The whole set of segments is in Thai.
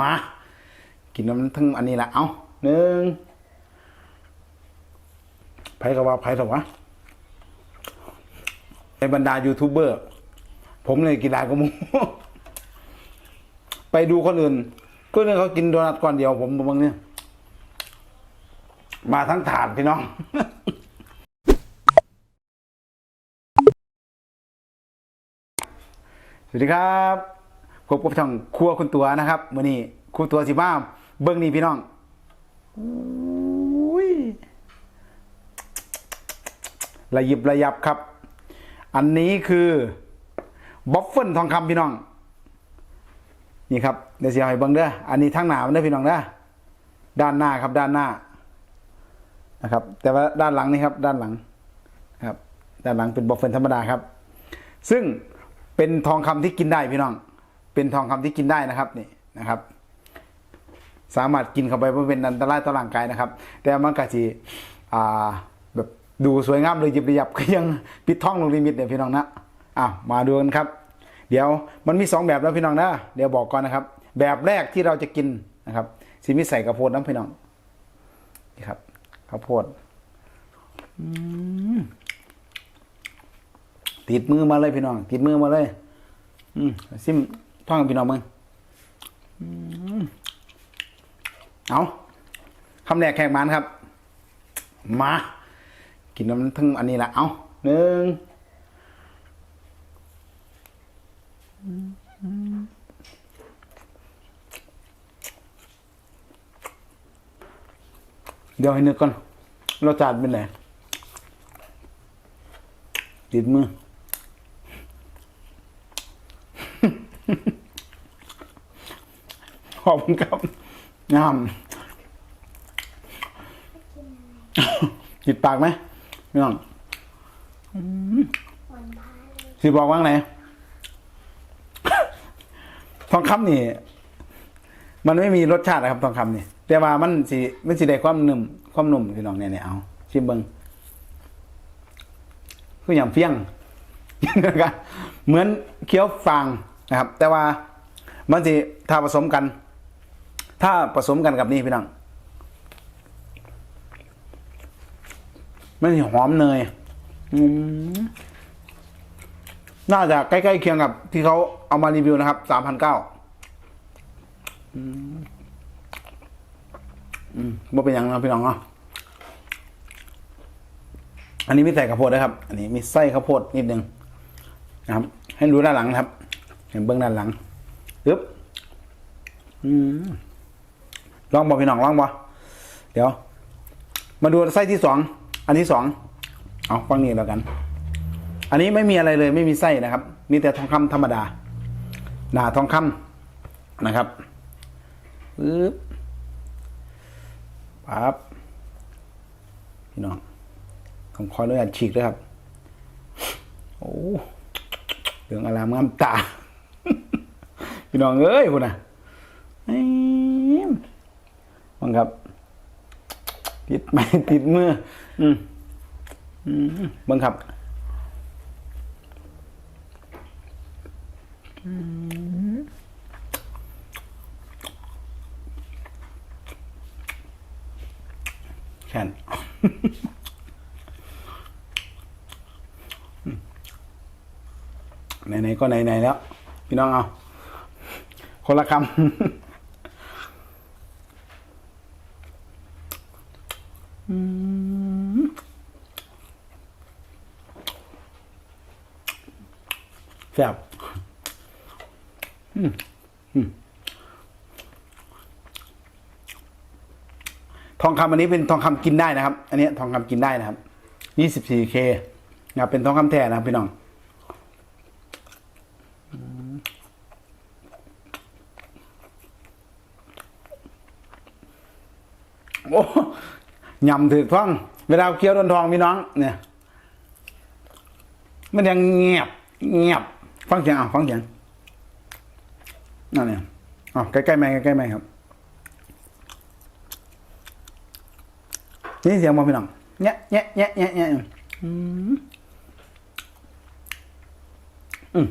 มา กินน้ำทั้งอันนี้ละเอาหนึ่งไผก็ว่าไผถวะในบรรดายูทูบเบอร์ ผมเลยกินได้ก็มูไปดูคนอื่นก็เนี่ยเขากินโดนัทก้อนเดียวผมบางเนี่ยมาทั้งถาดพี่น้องสวัสดีครับ พบกับช่องครัวคุณตัวนะครับมื่อนี้ครัวตัวสิบ้าเบิ้งนี่พี่น้องอุ้ยระยิบระยับครับ อันนี้คือบ๊อบเฟิลทองคำพี่น้อง นี่ครับเดี๋ยวเสียให้เบิ้งเด้ออันนี้ทั้งหนามันเด้อพี่น้องเด้อด้านหน้าครับด้านหน้านะครับ แต่ว่าด้านหลังนี่ครับ ด้านหลังนะครับ ด้านหลังเป็นบ๊อบเฟิลธรรมดาครับ ซึ่งเป็นทองคำที่กินได้พี่น้อง เป็นทองคำที่กินได้นะครับนี่นะครับ สามารถกินเข้าไปไม่เป็นอันตรายต่อร่างกายนะครับ แต่มันก็จีอ่าแบบดูสวยงามเลยหยิบระยับก็ยังปิดท้องลงลิมิตเนี่ยพี่น้องนะอ้าวมาดูกันครับ เดี๋ยวมันมีสองแบบแล้วพี่น้องนะเดี๋ยวบอกก่อนนะครับ แบบแรกที่เราจะกินนะครับสิมีใส่กระโพดน้ำพี่น้องนี่ครับข้าวโพดติดมือมาเลยพี่น้อง ติดมือมาเลย อืมซิม ท่องกับพี่น้องมึงอืมเอาคำแรกแขกมันครับ มา กินน้ำทั้งอันนี้ละเอาหนึ่งเดี๋ยวให้นึกก่อนรสชาติเป็นไงติดมือ ขอบคุณครับงามจิตปากไหมพี่น้องสิบอกว่างไหนทองคำนี่ มันไม่มีรสชาตินะครับ ทองคำนี่แต่ว่ามันสิมันสิได้ความหนุ่มความหนุ่มพี่น้องเนี่ยเนี่ยเอาชิมเบิงคืออย่างเฟี้ยงนะครับเหมือนเคี้ยวฟางนะครับ แต่ว่ามันสิถ้าผสมกัน ถ้าผสมกันกับนี่พี่น้องมันหอมเนยน่าจะใกล้ๆเคียงกับ ที่เขาเอามารีวิวนะครับสามพันเก้าอืมเป็นอย่างนะพี่น้องเนาะอันนี้ไม่ใส่ข้าวโพดนะครับ อันนี้มีไส้ข้าวโพดนิดนึงนะครับ ให้รู้ด้านหลังนะครับ เห็นเบื้องด้านหลังปึ๊บอืม ลองบอกพี่น้องลองบอเดี๋ยว มาดูไส้ที่สองอันที่สองเอาฟังนี้แล้วกัน อันนี้ไม่มีอะไรเลยไม่มีไส้นะครับ มีแต่ทองคำธรรมดาหนาทองคำนะครับปึ๊บปั๊บพี่น้องผมขออนุญาตฉีกด้วยครับ โอ้เหลืองอารามงามตา พี่น้องเอ้ยคุณน่ะ เอ้ยมังครับ ติดไม้ติดมืออืมอืมบังครับอืมแค่นไหนๆก็ไหนๆแล้ว พี่น้องเอาคนละคำ อืมแซ่บอืมอืมทองคำอันนี้เป็นทองคำกินได้นะครับ อันนี้ทองคำกินได้นะครับ 24K นะครับเป็นทองคำแท้นะครับพี่น้อง โอ้ ยำถือท้อง เวลาเคี้ยวโดนทองพี่น้อง เนี่ย มันยังเงียบเงียบ ฟังเสียงอะฟังเสียงนั่นเนี่ยอ๋อใกล้ๆไหมใกล้ๆไหมค์ครับนี่เสียงมอพี่น้องเนี้ยเนี้ยเนี้ยเนี้ยอืมอืม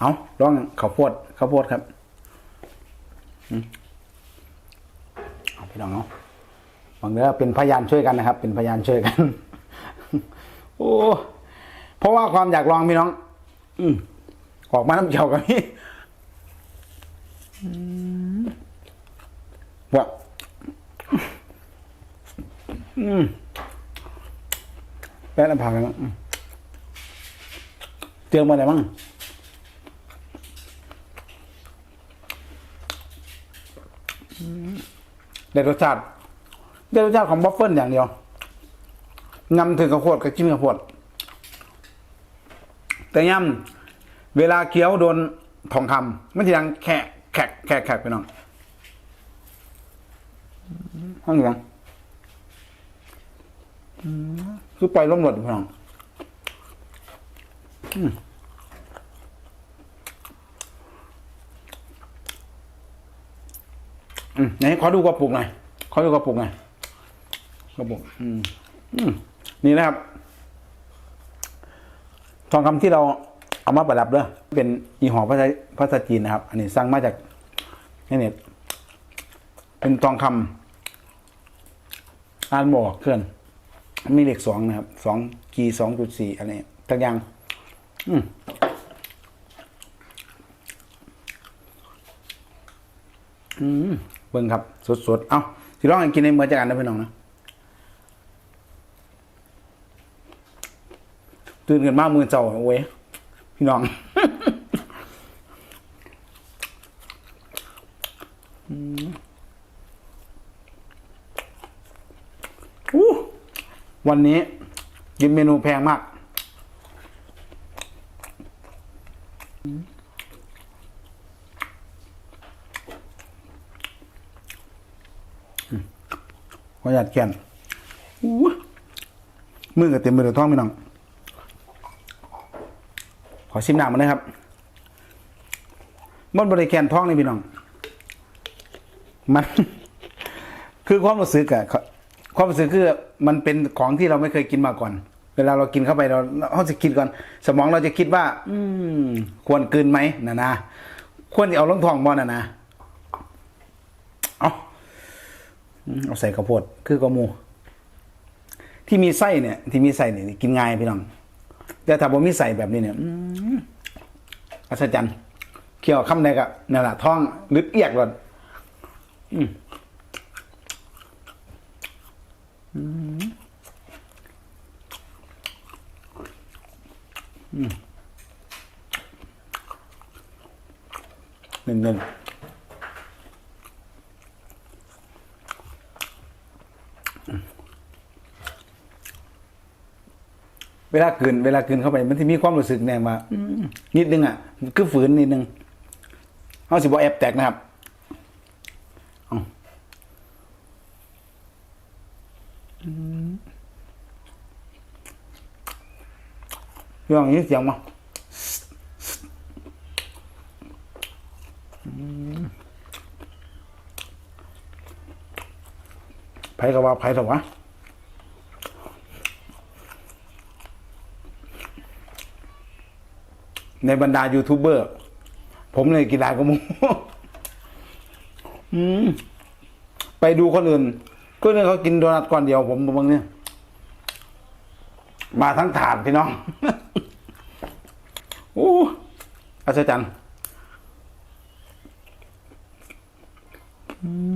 เอาลองข้าวโพดข้าวโพดครับ อืมเอาพี่น้องเนาะ บางเนื้อเป็นพยานช่วยกันนะครับ เป็นพยานช่วยกัน โอ้เพราะว่าความอยากลองพี่น้อง อืออกมาน้ำเจียวกันนี่ว่าอืมแป๊ะน้ำผักแล้วเตืองมาไหนบ้างได้รสชาติ ได้รสชาติของบัฟเฟิลอย่างเดียวงำถึงกระโพดก็กินกระโพดแต่ย่ำเวลาเคี้ยวโดนทองคำมันจะยังแขกแขกแขกแขกไปน้องห้องยังคือปล่อยล้มหลดพี่น้องอืมไหนขอดูกระปุกหน่อยขอดูกระปุกหน่อย กระปุกอืมนี่นะครับ ทองคำที่เราเอามาประดับเด้อเป็นอีหอภาษาภาษาจีนนะครับ อันนี้สั่งมาจากในเน็ตเป็นทองคำอ่านบอกเคลื่อน มีเลขสองนะครับสองกีสองจุดสี่อะไรทั้งอย่าง อืมอืมเบิ่งครับ สดๆ เอ้าสิลองกินในเมื่อจากกันนะพี่น้องนะ ตื่นกันมากมือเจ้าโอ้ยพี่น้องอู้วันนี้กินเมนูแพงมาก ขออนุญาตแกนมือกับเต็มมือเต็มท้องพี่น้อง อชิมน้ำมันนะครับมันบริแกนท้องนี่พี่น้อง มัน คือความรู้สึกอะความรู้สึกคือมันเป็นของที่เราไม่เคยกินมาก่อน เวลาเรากินเข้าไปเราเราจะคิดก่อน สมองเราจะคิดว่า อืม ควรกลืนไหมนะนะควรจะเอาลงท้องบ่นะนะเอาเอาใส่ข้าวโพด คือกระมู ที่มีไส้เนี่ย ที่มีไส้เนี่ยกินง่ายพี่น้อง แต่ถ้าผมมีใส่แบบนี้เนี่ยอัศจรรย์เคี่ยวคำใดกับนั่นแหละท้องลึกเอียกเลยอืมอืมอืมเน้น วลากินเวลากินเข้าไป มันจะมีความรู้สึกแน่ว่าอืมนิดนึงอะคือฝืนนิดนึงเอาสิบอแอบแตกนะครับเอาอืมเรื่องนี้เสียงมาอืมไผก็ว่าไผเถอะวะ ในบรรดายูทูบเบอร์ ผมเลยกีฬายกว่าหมูอืมไปดูคนอื่นก็เนี่ยเขากินโดนัทก่อนเดียวผมบางเนี่ยมาทั้งถาดพี่น้องโอ้อัศจรรย์อืม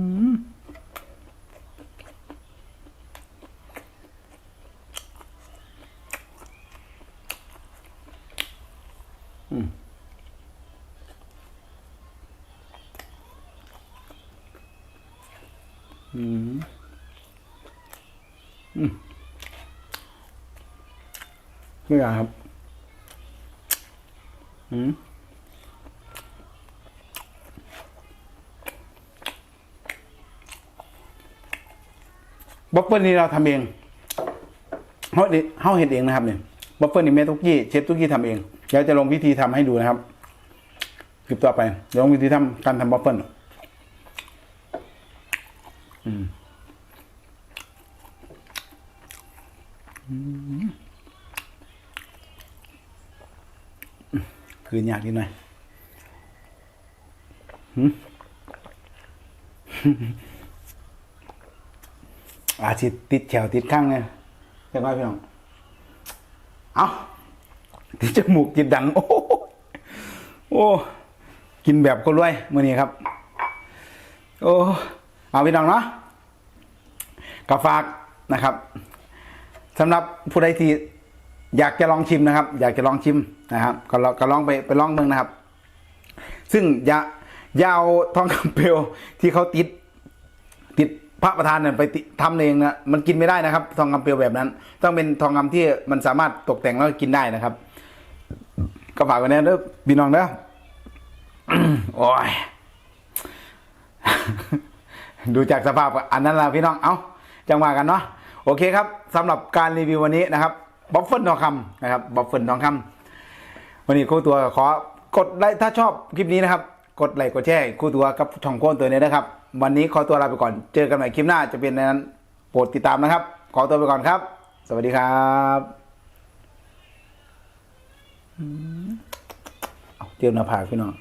อืมอืมนี่ไงครับ อืมบัฟเฟิลนี่เราทำเองเขาเด็เขาเห็นเองนะครับเนี่ยบัฟเฟิลนี่แม่ทุกยี่เชฟทุกยี่ทำเองเดี๋ยวจะลงวิธีทำให้ดูนะครับ คลิปต่อไปเดี๋ยวลงวิธีทำการทำบัฟเฟอืม อืมคืนยากนิดหน่อยอาทิตติดแถวติดข้างเนี่ยเรียกว่าพี่น้อง เอาติดจมูกติดดัง โอ้โหโอ้ กินแบบคนรวยมื่อนี้ครับ โอ้ เอาพี่น้องเนาะก็ฝากนะครับสำหรับผู้ใดที่อยากจะลองชิมนะครับ อยากจะลองชิมนะครับ ก็ลองก็ลองไปไปลองเมืองนะครับ ซึ่งอย่าอย่าเอาทองคำเปลวที่เขาติด ติดพระประธานเนี่ยไปทำเองนะมันกินไม่ได้นะครับ ทองคำเปลวแบบนั้น ต้องเป็นทองคำที่มันสามารถตกแต่งแล้วกินได้นะครับ ก็ฝากไว้นะเด้อพี่น้องเด้อโอ้ย ดูจากสภาพอันนั้นละพี่น้องเอาจังหวะกันเนาะโอเคครับสำหรับการรีวิววันนี้นะครับบ๊อบเฟิลทองคำนะครับบ๊อบเฟิลทองคำวันนี้ครูตัวขอกดไลค์ถ้าชอบคลิปนี้นะครับ กดไลค์กดแชร์ครูตัวกับช่องโค้นตัวนี้นะครับ วันนี้ขอตัวลาไปก่อนเจอกันใหม่คลิปหน้าจะเป็นในนั้นโปรดติดตามนะครับ ขอตัวไปก่อนครับ สวัสดีครับเอาเตรียมหน้าผากพี่น้อง